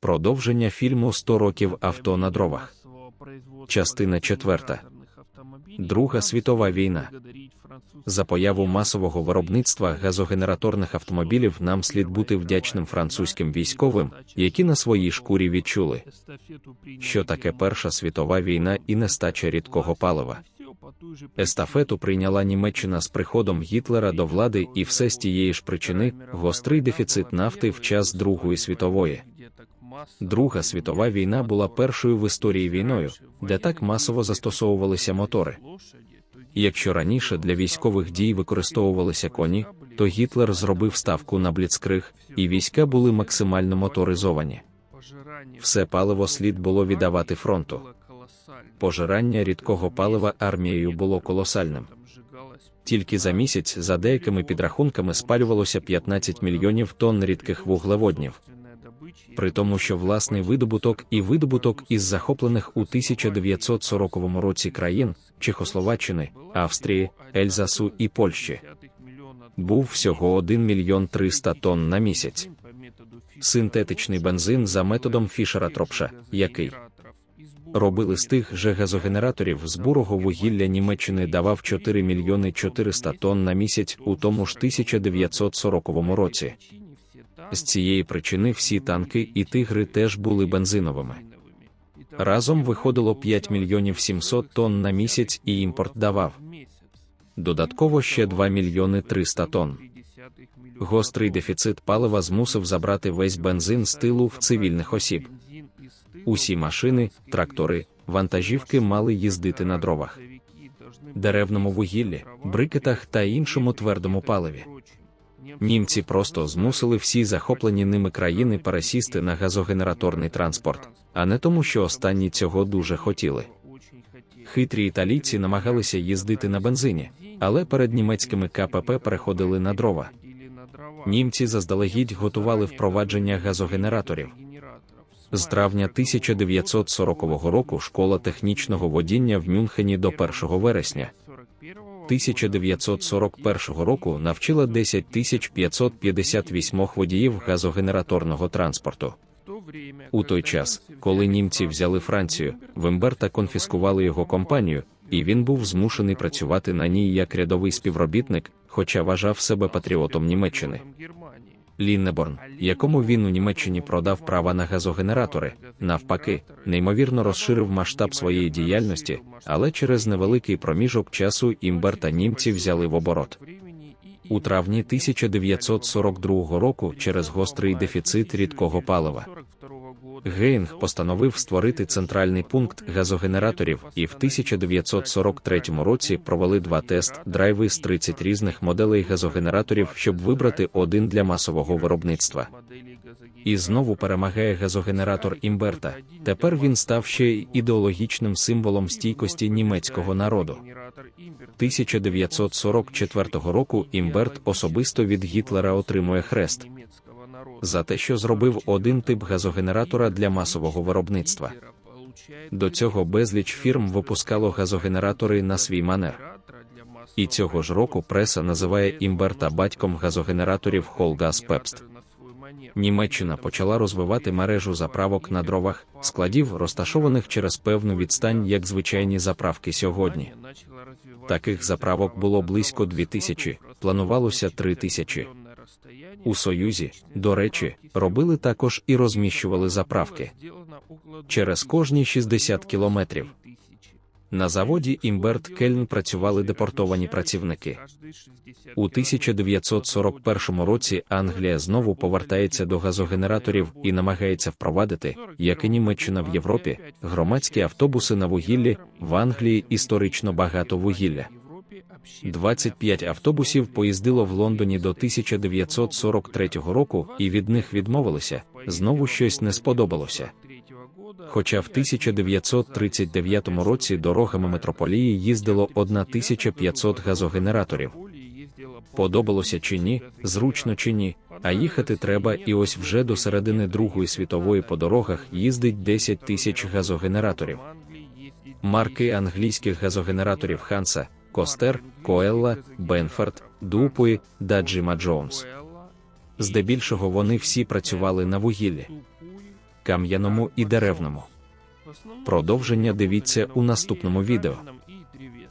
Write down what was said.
Продовження фільму «100 років авто на дровах. Частина четверта. Друга світова війна. За появу масового виробництва газогенераторних автомобілів нам слід бути вдячним французьким військовим, які на своїй шкурі відчули, що таке Перша світова війна і нестача рідкого палива. Естафету прийняла Німеччина з приходом Гітлера до влади, і все з тієї ж причини гострий дефіцит нафти в час Другої світової. Друга світова війна була першою в історії війною, де так масово застосовувалися мотори. Якщо раніше для військових дій використовувалися коні, то Гітлер зробив ставку на бліцкриг, і війська були максимально моторизовані. Все паливо слід було віддавати фронту. Пожирання рідкого палива армією було колосальним. Тільки за місяць, за деякими підрахунками, спалювалося 15 мільйонів тонн рідких вуглеводнів. При тому, що власний видобуток і видобуток із захоплених у 1940 році країн Чехословаччини, Австрії, Ельзасу і Польщі був всього 1 мільйон 300 тонн на місяць. Синтетичний бензин за методом Фішера Тропша, який робили з тих же газогенераторів з бурого вугілля Німеччини давав 4 мільйони 400 тонн на місяць у тому ж 1940 році. З цієї причини всі танки і тигри теж були бензиновими. Разом виходило 5 мільйонів 700 тонн на місяць і імпорт давав. Додатково ще 2 мільйони 300 тонн. Гострий дефіцит палива змусив забрати весь бензин з тилу в цивільних осіб. Усі машини, трактори, вантажівки мали їздити на дровах, деревному вугіллі, брикетах та іншому твердому паливі. Німці просто змусили всі захоплені ними країни пересісти на газогенераторний транспорт, а не тому, що останні цього дуже хотіли. Хитрі італійці намагалися їздити на бензині, але перед німецькими КПП переходили на дрова. Німці заздалегідь готували впровадження газогенераторів. З травня 1940 року школа технічного водіння в Мюнхені до 1 вересня 1941 року навчила 10 558 водіїв газогенераторного транспорту. У той час, коли німці взяли Францію, Вимберта конфіскували його компанію, і він був змушений працювати на ній як рядовий співробітник, хоча вважав себе патріотом Німеччини. Ліннеборн, якому він у Німеччині продав права на газогенератори, навпаки, неймовірно розширив масштаб своєї діяльності, але через невеликий проміжок часу імберта німці взяли в оборот. У травні 1942 року через гострий дефіцит рідкого палива. Гейнг постановив створити центральний пункт газогенераторів і в 1943 році провели два тест-драйви з 30 різних моделей газогенераторів, щоб вибрати один для масового виробництва. І знову перемагає газогенератор Імберта. Тепер він став ще й ідеологічним символом стійкості німецького народу. 1944 року Імберт особисто від Гітлера отримує хрест за те, що зробив один тип газогенератора для масового виробництва. До цього безліч фірм випускало газогенератори на свій манер. І цього ж року преса називає імберта батьком газогенераторів Холгаз Пепст. Німеччина почала розвивати мережу заправок на дровах, складів, розташованих через певну відстань, як звичайні заправки сьогодні. Таких заправок було близько 2000, планувалося 3000. У Союзі, до речі, робили також і розміщували заправки через кожні 60 кілометрів. На заводі Імберт Кельн працювали депортовані працівники. У 1941 році Англія знову повертається до газогенераторів і намагається впровадити, як і Німеччина в Європі, громадські автобуси на вугіллі в Англії історично багато вугілля. 25 автобусів поїздило в Лондоні до 1943 року, і від них відмовилися. Знову щось не сподобалося. Хоча в 1939 році дорогами метрополії їздило 1500 газогенераторів. Подобалося чи ні, зручно чи ні, а їхати треба, і ось вже до середини Другої світової по дорогах їздить 10 тисяч газогенераторів. Марки англійських газогенераторів Ханса, Костер, Коелла, Бенфорд, Дупуї, Даджима Джонс. Здебільшого вони всі працювали на вугіллі. кам'яному і деревному. Продовження дивіться у наступному відео.